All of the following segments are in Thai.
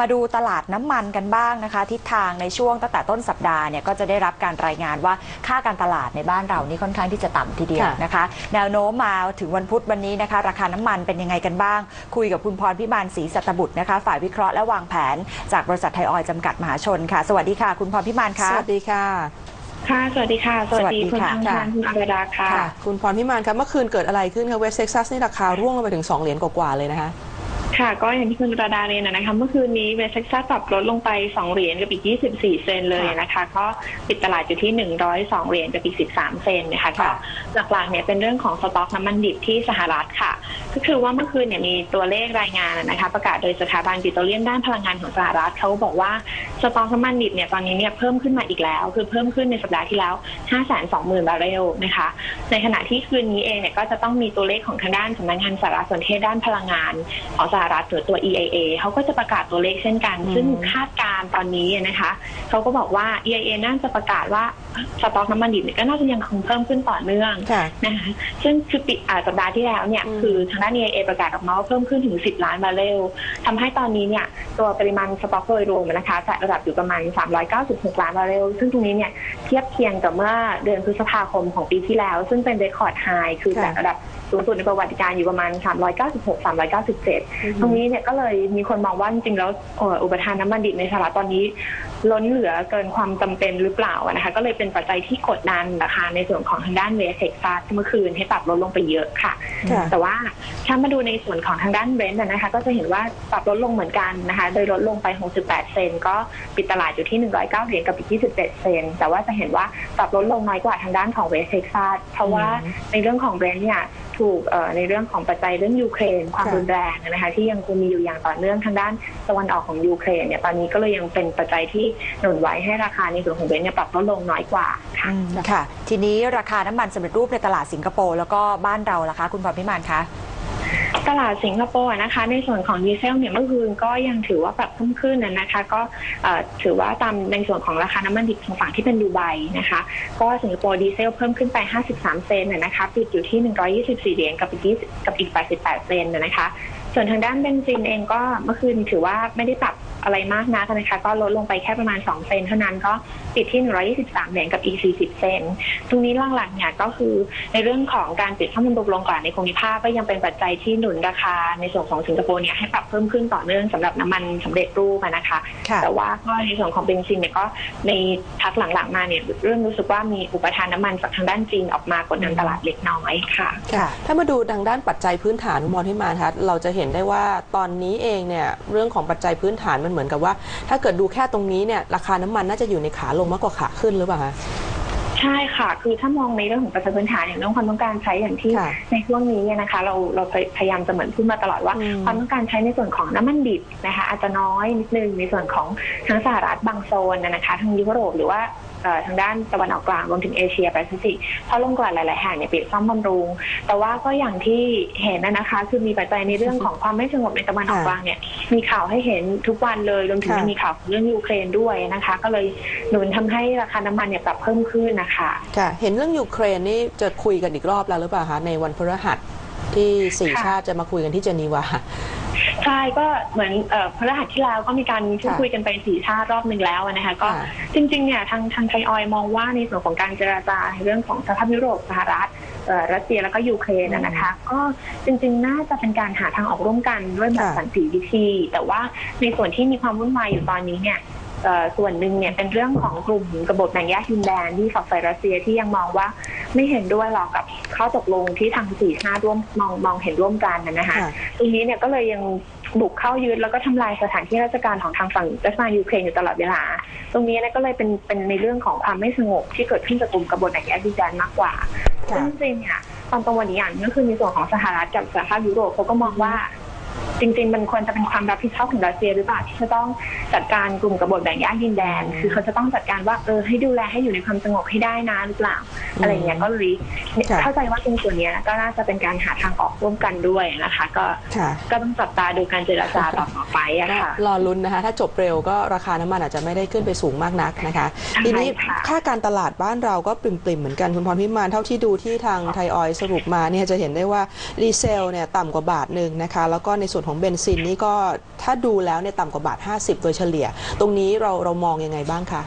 มาดูตลาดน้ำมันกันบ้างนะคะ ทิศทางในช่วงตั้งแต่ต้นสัปดาห์เนี่ยก็จะได้รับการรายงานว่าค่าการตลาดในบ้านเรานี่ค่อนข้างที่จะต่ำทีเดียวค่ะนะคะ แนวโน้มมาถึงวันพุธวันนี้นะคะ ราคาน้ำมันเป็นยังไงกันบ้าง คุยกับคุณพรพิมานศรีสัตบุตรนะคะ ฝ่ายวิเคราะห์และวางแผนจากบริษัทไทยออยล์จำกัดมหาชนค่ะ สวัสดีค่ะ คุณพรพิมานค่ะ สวัสดีค่ะ ค่ะ สวัสดีค่ะ สวัสดีสวัสดีคุณค่ะทางการคุณอรดาค่ะค่ะ คุณพรพิมานครับเมื่อคืนเกิดอะไรขึ้นคะเวสเท็กซัสนี่ราคาร่วงลงไปถึง 2 เหรียญกว่าๆเลยนะคะ ค่ะก็อย่างที่คุณอรดาเรียนนะคะเมื่อคืนนี้เวสเท็กซัสปรับลดลงไป 2 เหรียญกับอีก 24 เซนเลยนะคะก็ปิดตลาดอยู่ที่ 102 เหรียญกับอีก 13 เซนนะคะก็ค่ะหลักๆเนี่ยเป็นเรื่องของสต็อกน้ำมันดิบที่สหรัฐค่ะ ก็คือว่าเมื่อคืนเนี่ยมีตัวเลขรายงานนะคะประกาศโดยสถาบันปิโตรเลียมด้านพลังงานของสหรัฐเขาบอกว่าสต็อกน้ำมันดิบเนี่ยตอนนี้เนี่ยเพิ่มขึ้นมาอีกแล้ว คือเพิ่มขึ้นในสัปดาห์ที่แล้ว 520,000 บาร์เรลนะคะในขณะที่คืนนี้เองเนี่ยก็จะต้องมีตัวเลขของทางด้านสำนักงานสารสนเทศด้านพลังงานของสหรัฐหรือตัว EIA เขาก็จะประกาศตัวเลขเช่นกันอืมซึ่งคาดการณ์ตอนนี้นะคะเขาก็บอกว่า EIA น่าจะประกาศว่าสต็อกน้ำมันดิบเนี่ยก็น่าจะยังคงเพิ่มขึ้นต่อเนื่องค่ะนะคะซึ่งคือปิดอ่าสัปดาห์ที่แล้วเนี่ยอืมคือทางด้าน EIA ประกาศออกมาว่าเพิ่มขึ้นถึง 10 ล้านบาร์เรลทำให้ตอนนี้เนี่ยตัวปริมาณสต็อกโดยรวมนะคะจะระดับอยู่ประมาณ 396 ล้านบาร์เรลซึ่งตรงนี้เนี่ยเทียบเคียงกับเมื่อเดือนพฤษภาคมของปีที่แล้ว ซึ่งเป็นเรคคอร์ดไฮคือค่ะจากระดับ สูงสุดในประวัติการอยู่ประมาณ 396 397 ตรงนี้เนี่ยก็เลยมีคนมองว่าจริงๆแล้วเอ่ออุปทานน้ำมันดิบในสหรัฐตอนนี้ ล้นเหลือเกินความจำเป็นหรือเปล่าอะนะคะ ก็เลยเป็นปัจจัยที่กดดันราคาในส่วนของทางด้านเวสเท็กซัสเมื่อคืนให้ปรับลดลงไปเยอะค่ะค่ะ แต่ว่าถ้ามาดูในส่วนของทางด้านเบรนท์นะคะ ก็จะเห็นว่าปรับลดลงเหมือนกันนะคะ โดยลดลงไป 68 เซนก็ปิดตลาดอยู่ที่ 109 เหรียญกับอีก27 เซนแต่ว่าจะเห็นว่าปรับลดลงน้อยกว่าทางด้านของเวสเท็กซัสเพราะว่าอืมในเรื่องของเบรนท์เนี่ยถูกเอ่อในเรื่องของปัจจัยเรื่องยูเครนความค่ะรุนแรงนะคะที่ยังคงมีอยู่อย่างต่อเนื่องทางด้านตะวันออกของยูเครนเนี่ยตอนนี้ก็เลยยังเป็นปัจจัยที่หนุนไว้ให้ราคาในส่วนของเบรนท์เนี่ยปรับลดลงน้อยกว่าค่ะอืมค่ะ ทีนี้ราคาน้ำมันสำเร็จรูปในตลาดสิงคโปร์แล้วก็บ้านเราล่ะคะ คุณพรพิมานคะตลาดสิงคโปร์นะคะ ในส่วนของดีเซลเนี่ยเมื่อคืนก็ยังถือว่าปรับเพิ่มขึ้นนะนะคะ ก็เอ่อถือว่าตามในส่วนของราคาน้ำมันดิบทางฝั่งที่เป็นดูไบนะคะ ก็สิงคโปร์ดีเซลเพิ่มขึ้นไป 53 เซนต์นะนะคะปิดอยู่ที่ 124 เหรียญกับอีก20กับอีก 88 เซนต์นะนะคะ ส่วนทางด้านเบนซินเองก็เมื่อคืนถือว่าไม่ได้ปรับ อะไรมากนักนะคะ ก็ลดลงไปแค่ประมาณ 2 เซนต์เท่านั้นก็ปิดที่ 123 เหรียญกับอีก 40 เซนต์ตรงนี้หลักๆเนี่ยก็คือในเรื่องของการปิดข้อมูลบกลงก่อนในภูมิภาคก็ยังเป็นปัจจัยที่หนุนราคาในส่วนของสิงคโปร์เนี่ยให้ปรับเพิ่มขึ้นต่อเนื่องสำหรับน้ำมันสำเร็จรูปอะนะคะค่ะแต่ว่าก็ในส่วนของเบนซินเนี่ยก็ในพักหลังๆมาเนี่ยเริ่มรู้สึกว่ามีอุปทานน้ำมันจากทางด้านจีนออกมากดดันตลาดเล็กน้อยค่ะค่ะ ถ้ามาดูทางด้านปัจจัยพื้นฐานคุณพรพิมานคะเราจะเห็นได้ว่าตอนนี้เองเนี่ยเรื่องของปัจจัยพื้นฐานมันเหมือนกับว่า ถ้าเกิดดูแค่ตรงนี้เนี่ยราคาน้ำมันน่าจะอยู่ในขาลงมากกว่าขาขึ้นหรือเปล่าคะใช่ค่ะ คือถ้ามองในเรื่องของปัจจัยพื้นฐานอย่างเรื่องความต้องการใช้อย่างที่ค่ะในช่วงนี้เนี่ยนะคะ เราเราพยายามจะเหมือนพูดมาตลอดว่าอืมความต้องการใช้ในส่วนของน้ำมันดิบนะคะ อาจจะน้อยนิดนึงในส่วนของทั้งสหรัฐบางโซนนะนะคะทางยุโรปหรือว่าเอ่อทางด้านตะวันออกกลางรวมถึงเอเชียแปซิฟิกเพราะโรงกลั่นหลายๆแห่งเนี่ยปิดซ่อมบำรุง แต่ว่าก็อย่างที่เห็นนะนะคะ คือมีปัจจัยในเรื่องของความไม่สงบในตะวันออกกลางเนี่ย มีข่าวให้เห็นทุกวันเลยรวมถึงค่ะยังมีข่าวเรื่องยูเครนด้วยนะคะ ก็เลยหนุนทำให้ราคาน้ำมันเนี่ยปรับเพิ่มขึ้นนะคะค่ะเห็นเรื่องยูเครนนี่จะคุยกันอีกรอบแล้วหรือเปล่าคะในวันพฤหัสที่สี่ค่ะชาติจะมาคุยกันที่เจนีวาใช่ก็เหมือนเอ่อพฤหัสที่แล้วก็มีการพูดค่ะคุยกันไปสี่ชาติรอบหนึ่งแล้วนะคะ ก็ค่ะจริงๆเนี่ยทางทางไทยออยล์มองว่าในส่วนของการเจราจาในเรื่องของสหภาพยุโรปสหรัฐเอ่อ รัสเซียแล้วก็ยูเครนนะนะคะ ก็จริงๆ น่าจะเป็นการหาทางออกร่วมกันด้วยแบบค่ะสันติวิธี แต่ว่าในส่วนที่มีความวุ่นวายอยู่ตอนนี้เนี่ยเอ่อส่วนหนึ่งเนี่ยเป็นเรื่องของกลุ่มกบฏแบ่งแยกดินแดนที่ฝักใฝ่รัสเซียที่ยังมองว่าไม่เห็นด้วยหรอกกับข้อตกลงที่ทางสี่ชาติร่วมมองมองเห็นร่วมกันนะนะคะค่ะตรงนี้เนี่ยก็เลยยังบุกเข้ายึดแล้วก็ทำลายสถานที่ราชการของทางฝั่งรัสเซียยูเครนอยู่ตลอดเวลา ตรงนี้เนี่ยก็เลยเป็นเป็นในเรื่องของความไม่สงบที่เกิดขึ้นจากกลุ่มกบฏแบ่งแยกดินแดนมากกว่าค่ะ ซึ่งจริงๆเนี่ยตอนตรงวันนี้อย่างก็คือในส่วนของสหรัฐกับสหภาพยุโรปเขาก็มองว่า จริง ๆ มันควรจะเป็นความรับผิดชอบของรัสเซียหรือเปล่าที่จะต้องจัดการกลุ่มกบฏแบ่งแยกดินแดน คือเขาจะต้องจัดการว่าเออให้ดูแลให้อยู่ในความสงบให้ได้นะหรือเปล่าอะไรอย่างเงี้ยก็เลยค่ะเข้าใจว่าตรงส่วนเนี้ยก็น่าจะเป็นการหาทางออกร่วมกันด้วยนะคะ ก็ค่ะก็ต้องจับตาดูการเจรจาต่อไปอะค่ะรอลุ้นนะคะ ถ้าจบเร็วก็ราคาน้ำมันอาจจะไม่ได้ขึ้นไปสูงมากนักนะคะใช่ทีนี้ค่ะค่าการตลาดบ้านเราก็ปริ่มๆเหมือนกันคุณพรพิมานเท่าที่ดูที่ทางไทยออยล์สรุปมาเนี่ยจะเห็นได้ว่าดีเซลเนี่ยต่ำกว่าบาทหนึ่งนะคะ แล้วก็ในส่วนของของเบนซินนี่ก็ถ้าดูแล้วเนี่ยต่ำกว่าบาท 50 โดยเฉลี่ย ตรงนี้เราเรามองยังไงบ้างคะ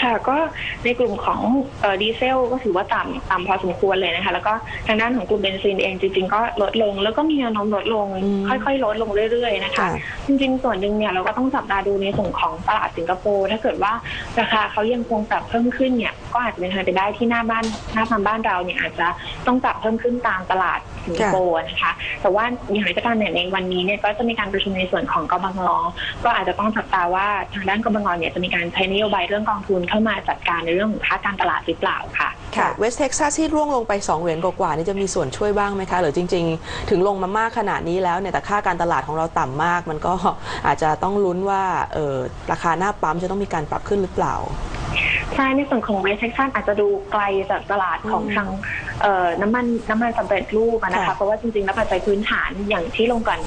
ค่ะก็ในกลุ่มของเอ่อดีเซลก็ถือว่าต่ำต่ำพอสมควรเลยนะคะ แล้วก็ทางด้านของกลุ่มเบนซินเองจริงๆ ก็ลดลง แล้วก็มีแนวโน้มลดลงอืมค่อยๆ ลดลงเรื่อยๆนะคะค่ะจริงๆ ส่วนหนึ่งเนี่ยเราก็ต้องจับตาดูในส่วนของตลาดสิงคโปร์ถ้าเกิดว่าราคาเขายังคงปรับเพิ่มขึ้นเนี่ยก็อาจจะเป็นทางไปได้ที่หน้าบ้านหน้าฟาร์มบ้านเราเนี่ยอาจจะต้องปรับเพิ่มขึ้นตามตลาด สิงคโปร์นะคะแต่ว่าอย่างไรก็ตามเนี่ยในวันนี้เนี่ยก็จะมีการประชุมในส่วนของกบงก็อาจจะต้องจับตาว่าทางด้านกบงเนี่ยจะมีการใช้นโยบายเรื่องกองทุนเข้ามาจัดการในเรื่องของค่าการตลาดหรือเปล่าค่ะค่ะเวสเท็กซัสที่ร่วงลงไป 2 เหรียญกว่าๆนี่จะมีส่วนช่วยบ้างไหมคะ หรือจริง ๆ ถึงลงมามากขนาดนี้แล้วเนี่ยแต่ค่าการตลาดของเราต่ำมาก มันก็อาจจะต้องลุ้นว่าเออราคาหน้าปั๊มจะต้องมีการปรับขึ้นหรือเปล่าใช่ในส่วนของเวสเท็กซัสอาจจะดูไกลจากตลาดของอืมทางเอ่อ น้ำมันน้ำมันสำเร็จรูปอะนะคะค่ะเพราะว่าจริงๆแล้วปัจจัยพื้นฐานอย่างที่ลงก่อน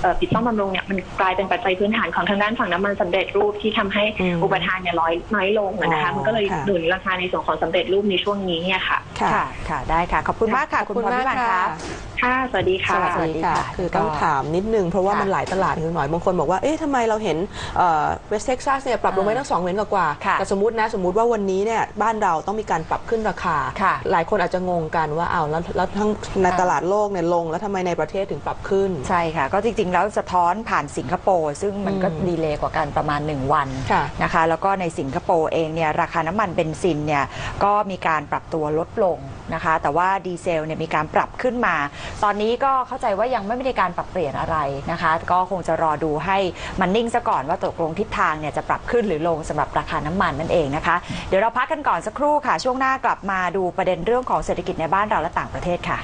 เอ่อปิดซ่อมบำรุงเนี่ยมันกลายเป็นปัจจัยพื้นฐานของทางด้านฝั่งน้ำมันสำเร็จรูปที่ทำให้อืมอุปทานเนี่ยน้อยน้อยลงอะนะคะอ๋อมันก็เลยค่ะหนุนราคาในส่วนของสำเร็จรูปในช่วงนี้เนี่ยค่ะ ค่ะ ค่ะ ได้ค่ะ ขอบคุณมากค่ะ คุณพรพิบันค่ะ ค่ะสวัสดีค่ะ สวัสดีค่ะค่ะ คือต้องถามนิดนึง เพราะว่าค่ะมันหลายตลาดคือหน่อยบางคนบอกว่า เอ๊ะทำไมเราเห็นเวสเท็กซัสเนี่ยปรับลงไปตั้งสองเหรียญกว่าๆค่ะแต่สมมตินะ สมมติว่าวันนี้เนี่ยบ้านเราต้องมีการปรับขึ้นราคาค่ะหลายคนอาจจะงงกันว่าอ้าวแล้วแล้วทั้งในตลาดโลกเนี่ยลง แล้วทำไมในประเทศถึงปรับขึ้น ใช่ค่ะ ก็จริง ๆ แล้วสะท้อนผ่านสิงคโปร์ซึ่งมันก็อืมดีเลย์กว่ากันประมาณ 1 วันค่ะนะคะแล้วก็ในสิงคโปร์เองเนี่ยราคาน้ำมันเบนซินเนี่ยก็มีการปรับตัวลดลงนะคะ แต่ว่าดีเซลเนี่ยมีการปรับขึ้นมาตอนนี้ก็เข้าใจว่ายังไม่ได้การปรับเปลี่ยนอะไรนะคะ ก็คงจะรอดูให้มันนิ่งซะก่อนว่าตกลงทิศทางเนี่ยจะปรับขึ้นหรือลงสำหรับราคาน้ำมันนั่นเองนะคะ เดี๋ยวเราพักกันก่อนสักครู่ค่ะ ช่วงหน้ากลับมาดูประเด็นเรื่องของเศรษฐกิจในบ้านเราและต่างประเทศค่ะ